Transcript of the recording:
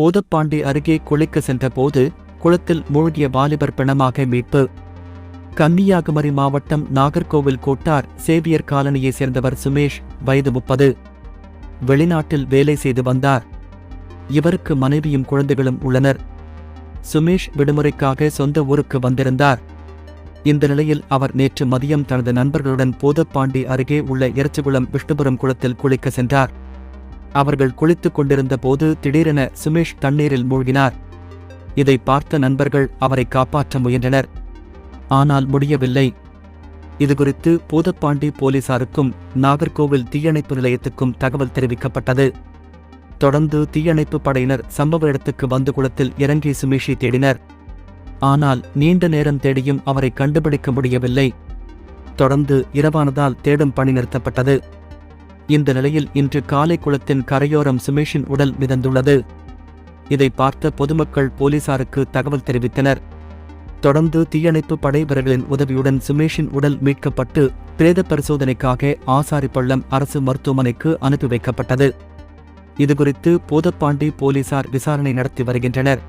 போதப்பாண்டி அருகே குளிக்க சென்றபோது குளத்தில் மூழ்கிய வாலிபர் பிணமாக மீட்பு. கன்னியாகுமரி மாவட்டம் நாகர்கோவில் கோட்டார் சேவியர் காலனியைச் சேர்ந்தவர் சுமேஷ் வயது முப்பது. வெளிநாட்டில் வேலை செய்து வந்தார். இவருக்கு மனைவியும் குழந்தைகளும் உள்ளனர். சுமேஷ் விடுமுறைக்காக சொந்த ஊருக்கு வந்திருந்தார். இந்த நிலையில் அவர் நேற்று மதியம் தனது நண்பர்களுடன் போதப்பாண்டி அருகே உள்ள இறச்சிகுளம் விஷ்ணுபுரம் குளத்தில் குளிக்க சென்றார். அவர்கள் குளித்துக் கொண்டிருந்த போது திடீரென சுமேஷ் தண்ணீரில் மூழ்கினார். இதை பார்த்த நண்பர்கள் அவரை காப்பாற்ற முயன்றனர். ஆனால் முடியவில்லை. இதுகுறித்து பூதப்பாண்டி போலீசாருக்கும் நாகர்கோவில் தீயணைப்பு நிலையத்துக்கும் தகவல் தெரிவிக்கப்பட்டது. தொடர்ந்து தீயணைப்பு படையினர் சம்பவ இடத்துக்கு வந்து குளத்தில் இறங்கி சுமேஷை தேடினர். ஆனால் நீண்ட நேரம் தேடியும் அவரை கண்டுபிடிக்க முடியவில்லை. தொடர்ந்து இரவானதால் தேடும் பணி நிறுத்தப்பட்டது. இந்த நிலையில் இன்று காலை குளத்தின் கரையோரம் சுமேஷின் உடல் மிதந்துள்ளது. இதை பார்த்த பொதுமக்கள் போலீசாருக்கு தகவல் தெரிவித்தனர். தொடர்ந்து தீயணைப்பு படை வீரர்களின் உதவியுடன் சுமேஷின் உடல் மீட்கப்பட்டு பிரேத பரிசோதனைக்காக ஆசாரிப்பள்ளம் அரசு மருத்துவமனைக்கு அனுப்பி வைக்கப்பட்டது. இதுகுறித்து போதப்பாண்டி போலீசார் விசாரணை நடத்தி வருகின்றனர்.